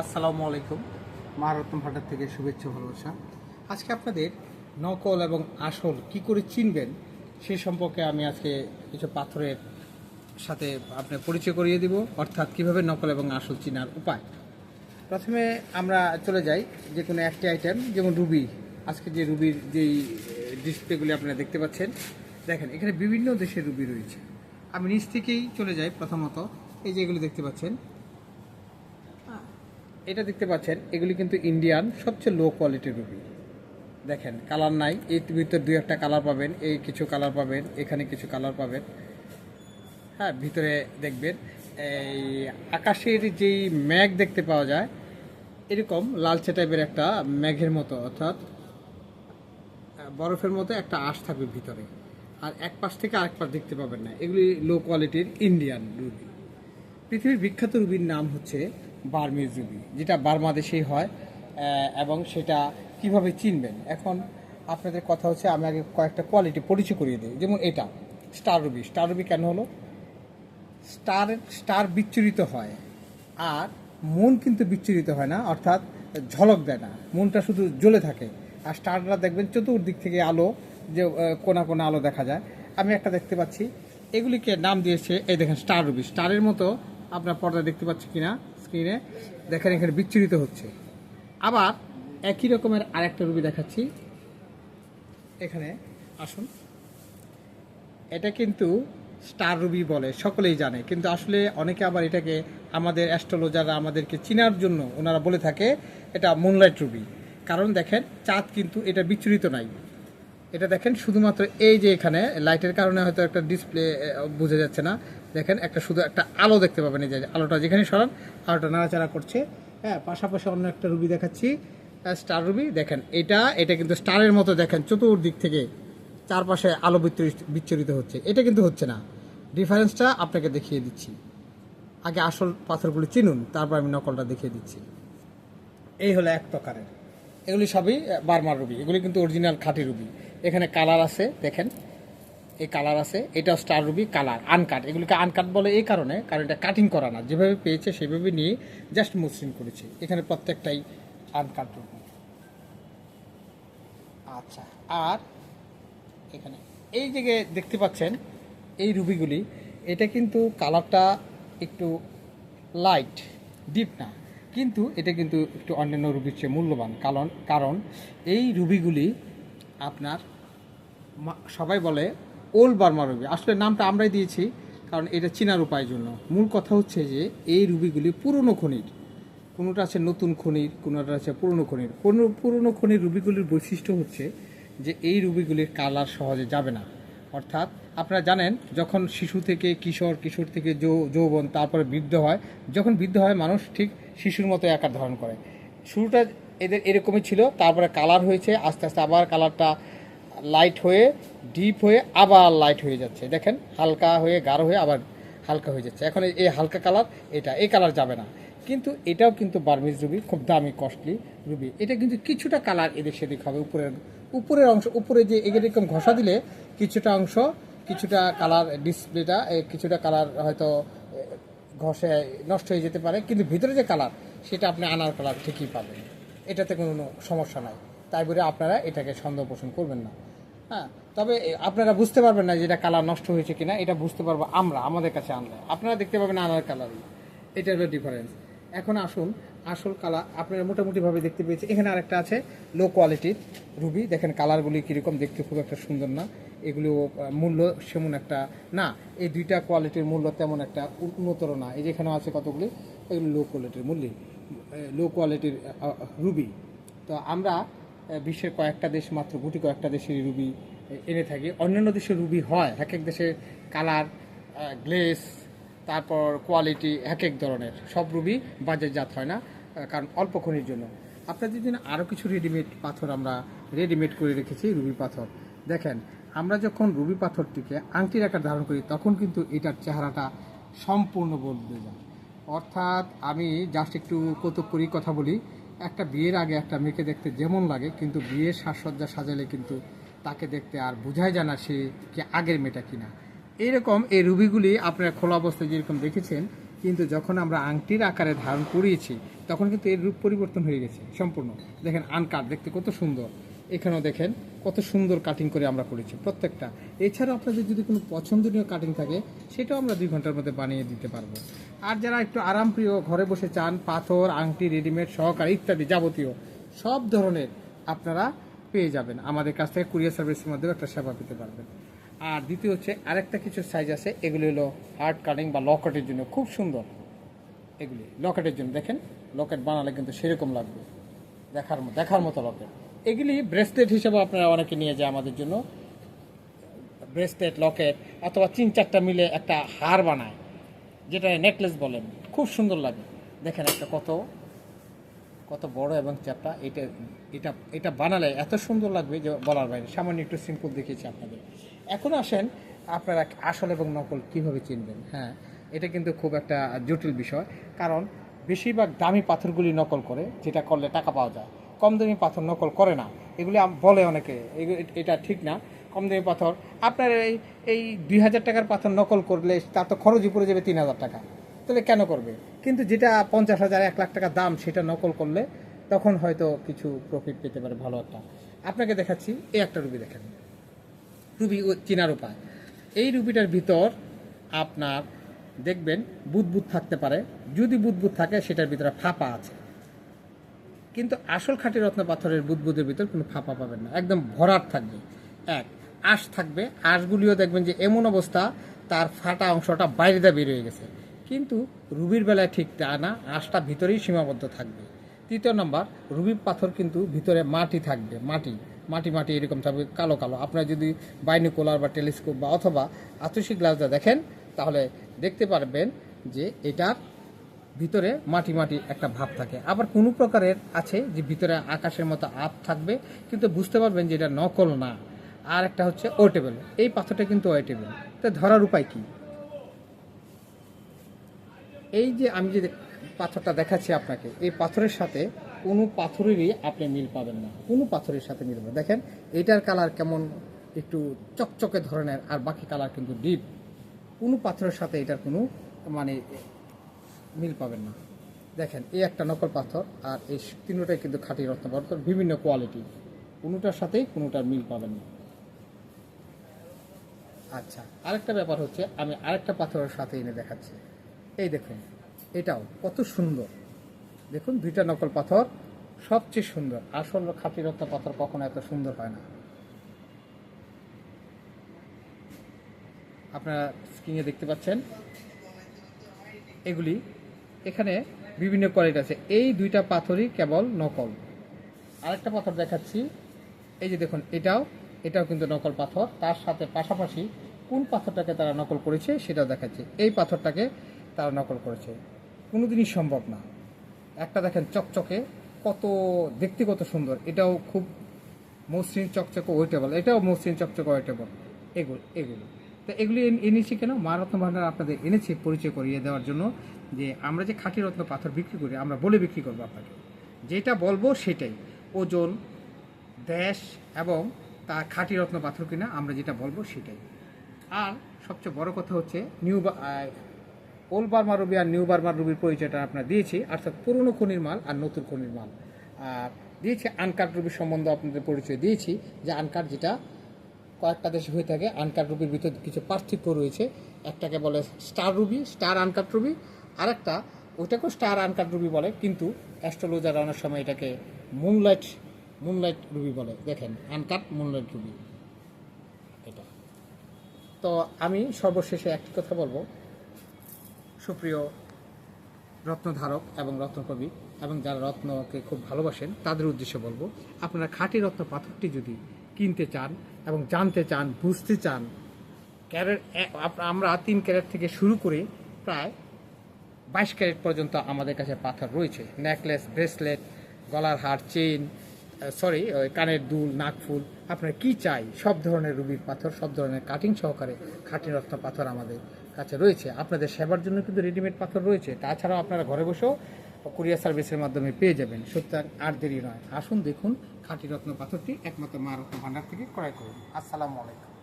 আসসালামু আলাইকুম। মারত্ন ভাটার থেকে শুভেচ্ছা ভালোবাসা। আজকে আপনাদের নকল এবং আসল কি করে চিনবেন সে সম্পর্কে আমি আজকে কিছু পাথরের সাথে আপনার পরিচয় করিয়ে দিব, অর্থাৎ কীভাবে নকল এবং আসল চিনার উপায়। প্রথমে আমরা চলে যাই যে কোনো একটি আইটেম যেমন রুবি। আজকে যে রুবির যেই ডিসপ্লেগুলি আপনারা দেখতে পাচ্ছেন, দেখেন, এখানে বিভিন্ন দেশের রুবি রয়েছে। আমি নিচ থেকেই চলে যাই প্রথমত। এই যে এগুলি দেখতে পাচ্ছেন এটা দেখতে পাচ্ছেন, এগুলি কিন্তু ইন্ডিয়ান সবচেয়ে লো কোয়ালিটির রুবি দেখেন কালার নাই, এই ভিতর দুই একটা কালার পাবেন, এই কিছু কালার পাবেন, এখানে কিছু কালার পাবেন। হ্যাঁ ভিতরে দেখবেন, এই আকাশের যেই ম্যাঘ দেখতে পাওয়া যায়, এরকম লালচে টাইপের একটা ম্যাঘের মতো, অর্থাৎ বরফের মতো একটা আশ থাকবে ভিতরে। আর এক পাশ থেকে আরেক পাশ দেখতে পাবেন না, এগুলি লো কোয়ালিটির ইন্ডিয়ান রুবি পৃথিবীর বিখ্যাত রুবির নাম হচ্ছে বার্মিজ রুবি যেটা বার্মাদেশেই হয় এবং সেটা কীভাবে চিনবেন? এখন আপনাদের কথা হচ্ছে, আমি আগে কয়েকটা কোয়ালিটি পরিচয় করিয়ে দিই। যেমন এটা স্টার রুবি স্টার রুবি কেন হলো? স্টার স্টার বিচ্ছুরিত হয়, আর মন কিন্তু বিচ্ছুরিত হয় না, অর্থাৎ ঝলক দেয় না। মনটা শুধু জ্বলে থাকে। আর স্টাররা দেখবেন, চতুর্দিক থেকে আলো, যে কোনা কোনা আলো দেখা যায়। আমি একটা দেখতে পাচ্ছি, এগুলিকে নাম দিয়েছে, এই দেখেন স্টার রুবি স্টারের মতো আপনার পর্দা দেখতে পাচ্ছি কিনা? স্ক্রিনে দেখেন এখানে বিচ্ছুরিত হচ্ছে। আবার একই রকমের আরেকটা রুবি দেখাচ্ছি। এখানে আসুন। এটা কিন্তু স্টার রুবি বলে, সকলেই জানে। কিন্তু আসলে অনেকে আবার এটাকে আমাদের অ্যাস্ট্রোলজাররা আমাদেরকে চিনার জন্য ওনারা বলে থাকে, এটা মুনলাইট রুবি। কারণ দেখেন, চাঁদ কিন্তু এটা বিচ্ছুরিত নাই। এটা দেখেন, শুধুমাত্র এই যে এখানে লাইটের কারণে হয়তো একটা ডিসপ্লে বোঝা যাচ্ছে না। দেখেন, একটা শুধু একটা আলো দেখতে পাবেন, এই যে আলোটা যেখানে সরান, আলোটা নাড়াচাড়া করছে। হ্যাঁ পাশাপাশি অন্য একটা রুবি দেখাচ্ছি স্টার রুবি। দেখেন, এটা এটা কিন্তু স্টারের মতো, দেখেন, চতুর্দিক থেকে চারপাশে আলো বিচ্ছুরি- বিচ্ছুরিত হচ্ছে। এটা কিন্তু হচ্ছে না। ডিফারেন্সটা আপনাকে দেখিয়ে দিচ্ছি। আগে আসল পাথরগুলো চিনুন, তারপর আমি নকলটা দেখিয়ে দিচ্ছি। এই হলো এক প্রকারের। এগুলি সবই বার্মার রুবি। এগুলি কিন্তু অরিজিনাল খাঁটি রুবি। এখানে কালার আছে, দেখেন। এই কালার আছে এটাও স্টার রুবি কালার আনকাট এগুলিকে আনকাট বলে এই কারণে, কারণ এটা কাটিং করা না। যেভাবে পেয়েছে সেভাবে নিয়ে জাস্ট মসৃণ করেছে। এখানে প্রত্যেকটাই আনকাট রুবি আচ্ছা আর এখানে এই জায়গায় দেখতে পাচ্ছেন, এই রুবিগুলি এটা কিন্তু কালারটা একটু লাইট ডিপ না। কিন্তু এটা কিন্তু একটু অন্যান্য রুবির চেয়ে মূল্যবান। কারণ কারণ এই রুবিগুলি আপনার সবাই বলে ওল্ড বার্মা রুবি। আসলে নামটা আমরাই দিয়েছি, কারণ এটা চিনার উপায়ের জন্য। মূল কথা হচ্ছে যে, এই রুবিগুলি পুরনো খনির। কোনোটা আছে নতুন খনির, কোনোটা আছে পুরনো খনির। কোনো পুরনো খনির রুবিগুলির বৈশিষ্ট্য হচ্ছে যে, এই রুবিগুলির কালার সহজে যাবে না। অর্থাৎ আপনারা জানেন, যখন শিশু থেকে কিশোর কিশোর থেকে যৌবন, তারপরে বৃদ্ধ হয়, যখন বৃদ্ধ হয় মানুষ ঠিক শিশুর মতো আকার ধারণ করে। শুরুটা এদের এরকমই ছিল, তারপরে কালার হয়েছে, আস্তে আস্তে আবার কালারটা লাইট হয়ে ডিপ হয়ে আবার লাইট হয়ে যাচ্ছে। দেখেন, হালকা হয়ে, গাঢ় হয়ে আবার হালকা হয়ে যাচ্ছে। এখন এই হালকা কালার এটা, এই কালার যাবে না। কিন্তু এটাও কিন্তু বার্মিজ রুবি, খুব দামি কস্টলি রুবি। এটা কিন্তু কিছুটা কালার এদিক সেদিক হবে, উপরের উপরের অংশ, উপরে যে এরকম ঘষা দিলে কিছুটা অংশ, কিছুটা কালার ডিসপ্লেটা কিছুটা কালার হয়তো ঘষে নষ্ট হয়ে যেতে পারে। কিন্তু ভিতরে যে কালার সেটা আপনি আনার কালার ঠিকই পাবেন। এটাতে কোনো সমস্যা নাই। তাই বলে আপনারা এটাকে সন্দেহ পোষণ করবেন না। হ্যাঁ তবে আপনারা বুঝতে পারবেন না যে এটা কালার নষ্ট হয়েছে কিনা, এটা বুঝতে পারব আমরা, আমাদের কাছে আনলে। আপনারা দেখতে পাবেন আনার কালারই এটা হলো ডিফারেন্স এখন আসুন, আসল কালার আপনারা মোটামুটিভাবে দেখতে পেয়েছি এখানে আরেকটা আছে লো কোয়ালিটির রুবি দেখেন কালারগুলি কীরকম, দেখতে খুব একটা সুন্দর না। এগুলো মূল্য সেমন একটা, না, এই দুইটা কোয়ালিটির মূল্য তেমন একটা উন্নতর না। এই যেখানে আছে কতগুলি? এগুলো লো কোয়ালিটির মূল্য লো কোয়ালিটির রুবি তো আমরা বিশ্বের কয়েকটা দেশ মাত্র, গুটি কয়েকটা দেশের রুবি এনে থাকি। অন্যান্য দেশের রুবি হয়, এক এক দেশের কালার গ্লেস, তারপর কোয়ালিটি, এক এক ধরনের। সব রুবি বাজারজাত হয় না কারণ অল্প খনির জন্য। আপনাদের জন্য আরও কিছু রেডিমেড পাথর আমরা রেডিমেড করে রেখেছি, রুবি পাথর। দেখেন, আমরা যখন রুবি পাথরটিকে আংটির আকার ধারণ করি, তখন কিন্তু এটার চেহারাটা সম্পূর্ণ বদলে যায়। অর্থাৎ আমি জাস্ট একটু কৌতুক করি কথা বলি একটা বিয়ের আগে একটা মেয়েকে দেখতে যেমন লাগে, কিন্তু বিয়ের সাজসজ্জা সাজালে কিন্তু তাকে দেখতে আর বোঝাই যায় না সে কি আগের মেয়েটা কিনা। এরকম এই রুবিগুলি আপনারা খোলা অবস্থায় যেরকম দেখেছেন, কিন্তু যখন আমরা আংটির আকারে ধারণ করিয়েছি, তখন কিন্তু এর রূপ পরিবর্তন হয়ে গেছে সম্পূর্ণ। দেখেন আনকার দেখতে কত সুন্দর। এখানেও দেখেন কত সুন্দর কাটিং করে আমরা করেছি, প্রত্যেকটা। এছাড়া আপনাদের যদি কোনো পছন্দনীয় কাটিং থাকে, সেটাও আমরা দুই ঘণ্টার মধ্যে বানিয়ে দিতে পারব। আর যারা একটু আরামপ্রিয়, ঘরে বসে চান, পাথর, আংটি রেডিমেড সহকারে ইত্যাদি যাবতীয়, সব ধরনের আপনারা পেয়ে যাবেন। আমাদের কাছ থেকে কুরিয়ার সার্ভিসের মাধ্যমে একটা সেবা পেতে পারবেন। আর দ্বিতীয় হচ্ছে, আরেকটা কিছু সাইজ আছে, এগুলি হলো হার্ড কাটিং বা লকেটের জন্য। খুব সুন্দর। এগুলি, লকেটের জন্য। দেখেন, লকেট বানালে কিন্তু সেরকম লাগবে। দেখার দেখার মতো লকেট। এগুলি ব্রেসলেট হিসেবে আপনারা অনেকে নিয়ে যায় আমাদের জন্য। ব্রেসলেট লকেট অথবা তিন চারটা মিলে একটা হার বানায়, যেটা নেকলেস বলেন খুব সুন্দর লাগে। দেখেন একটা কত কত বড় এবং চ্যাপটা এটা এটা এটা বানালে এত সুন্দর লাগবে যে বলার বাইরে। সামান্য একটু সিম্পল দেখিয়েছি আপনাদের। এখন আসেন, আপনারা আসল এবং নকল কীভাবে চিনবেন? হ্যাঁ এটা কিন্তু খুব একটা জটিল বিষয়। কারণ বেশিরভাগ দামি পাথরগুলি নকল করে, যেটা করলে টাকা পাওয়া যায়। কম দামি পাথর নকল করে না। এগুলি বলে অনেকে এটা ঠিক না। কম দামি পাথর, আপনার এই এই দুই হাজার টাকার পাথর নকল করলে তার তো খরচই পড়ে যাবে তিন হাজার টাকা। তাহলে কেন করবে? কিন্তু যেটা পঞ্চাশ হাজার, এক লাখ টাকা দাম সেটা নকল করলে তখন হয়তো কিছু প্রফিট পেতে পারে ভালো একটা। আপনাকে দেখাচ্ছি, এই একটা রুবি দেখেন। রুবি চেনার উপায় এই রুবিটার ভিতর আপনার দেখবেন বুদবুদ থাকতে পারে। যদি বুদবুদ থাকে, সেটার ভিতরে ফাঁপা আছে। কিন্তু আসল খাঁটি রত্ন পাথরের বুদবুদের ভিতর কোনো ফাঁপা পাবেন না। একদম ভরাট থাকবে। এক, আঁশ থাকবে। আঁশগুলিও দেখবেন যে এমন অবস্থা, তার ফাটা অংশটা বাইরে দিয়ে বেরিয়ে গেছে। কিন্তু রুবির বেলায় ঠিক তা না, আঁশটা ভিতরেই সীমাবদ্ধ থাকবে। তৃতীয় নম্বর, রুবির পাথর কিন্তু ভিতরে মাটি থাকবে, মাটি। মাটি মাটি এরকম থাকবে, কালো কালো। আপনারা যদি বাইনোকুলার বা টেলিস্কোপ বা অথবা আতসিক গ্লাসটা দেখেন, তাহলে দেখতে পারবেন যে এটার ভিতরে মাটি মাটি একটা ভাব থাকে। আবার কোনো প্রকারের আছে যে ভিতরে আকাশের মতো আপ থাকবে, কিন্তু বুঝতে পারবেন যে এটা নকল না। আর একটা হচ্ছে ওয়েটেবল। এই পাথরটা কিন্তু ওয়েটেবল। তো ধরার উপায় কি? এই যে আমি যে পাথরটা দেখাচ্ছি আপনাকে, এই পাথরের সাথে কোনো পাথরেরই আপনি মিল পাবেন না। কোনো পাথরের সাথে মিলবে না। দেখেন, এটার কালার কেমন একটু চকচকে ধরনের, আর বাকি কালার কিন্তু ডিপ। কোনো পাথরের সাথে এটার কোনো মানে মিল পাবেন না। দেখেন, এই একটা নকল পাথর আর এই তিনটাই কিন্তু খাঁটি রত্ন পাথর বিভিন্ন কোয়ালিটি কোনোটার সাথেই কোনোটার মিল পাবেন না। আচ্ছা আরেকটা ব্যাপার হচ্ছে, আমি আরেকটা পাথরের সাথে এনে দেখাচ্ছি। এই দেখুন, এটাও কত সুন্দর। দেখুন, দুইটা নকল পাথর, সবচেয়ে সুন্দর। আসল খাঁটি রত্ন পাথর কখনো এত সুন্দর হয় না। আপনারা স্ক্রিনে দেখতে পাচ্ছেন, এগুলি এখানে বিভিন্ন কোয়ালিটি আছে। এই দুইটা পাথরই কেবল নকল। আরেকটা পাথর দেখাচ্ছি। এই যে দেখুন, এটাও এটাও কিন্তু নকল পাথর। তার সাথে পাশাপাশি কোন পাথরটাকে তারা নকল করেছে সেটাও দেখাচ্ছে। এই পাথরটাকে তারা নকল করেছে। কোনোদিনই সম্ভব না। একটা দেখেন চকচকে, কত দেখতে কত সুন্দর। এটাও খুব মসৃণ, চকচকে, ওয়েটেবল। এটাও মসৃণ, চকচকে, ওয়েটেবল। এগুলো এগুলো। তো এগুলি এনেছি কেন? মা রত্ন ভাণ্ডার আপনাদের এনেছে পরিচয় করিয়ে দেওয়ার জন্য যে আমরা যে খাঁটি রত্ন পাথর বিক্রি করি, আমরা বলে বিক্রি করব আপনাকে। যেটা বলব সেটাই। ওজন, দেশ এবং তা খাঁটি রত্ন পাথর কিনা আমরা যেটা বলব সেটাই। আর সবচেয়ে বড় কথা হচ্ছে নিউ ওল্ড বার্মা রুবি আর নিউ বার্মা রুবির পরিচয়টা আপনার দিয়েছি, অর্থাৎ পুরনো খনির মাল আর নতুন খনির মাল। আর দিয়েছি আনকাট রুবির সম্বন্ধে আপনাদের পরিচয় দিয়েছি, যে আনকাট যেটা কয়েকটা দেশে হয়ে থাকে আনকাট রুবির ভিতর কিছু পার্থক্য রয়েছে। একটাকে বলে star ruby star uncut ruby. আরেকটা ওটাকেও স্টার আনকাট রুবি বলে, কিন্তু অ্যাস্ট্রোলজার অনেক সময় এটাকে মুনলাইট মুনলাইট রুবি বলে। দেখেন আনকাট মুনলাইট রুবি। এটা। তো আমি সর্বশেষে একটি কথা বলব। সুপ্রিয় রত্নধারক এবং রত্নকবি এবং যারা রত্নকে খুব ভালোবাসেন, তাদের উদ্দেশ্যে বলব, আপনারা খাঁটি রত্ন পাথরটি যদি কিনতে চান এবং জানতে চান, বুঝতে চান, ক্যারেট আমরা তিন ক্যারেট থেকে শুরু করে প্রায় বাইশ ক্যারেট পর্যন্ত আমাদের কাছে পাথর রয়েছে। নেকলেস, ব্রেসলেট, গলার হার, চেইন সরি কানের দুল, নাকফুল। আপনার কি চাই? সব ধরনের রুবির পাথর, সব ধরনের কাটিং সহকারে খাঁটি রত্ন পাথর আমাদের কাছে রয়েছে। আপনাদের সেবার জন্য কিন্তু রেডিমেড পাথর রয়েছে। তাছাড়াও আপনারা ঘরে বসেও কুরিয়ার সার্ভিসের মাধ্যমে পেয়ে যাবেন। সুতরাং আর দেরি নয়। আসুন দেখুন খাঁটি রত্ন পাথরটি একমাত্র মা রত্ন ভাণ্ডার থেকে ক্রয় করুন। আসসালামু আলাইকুম।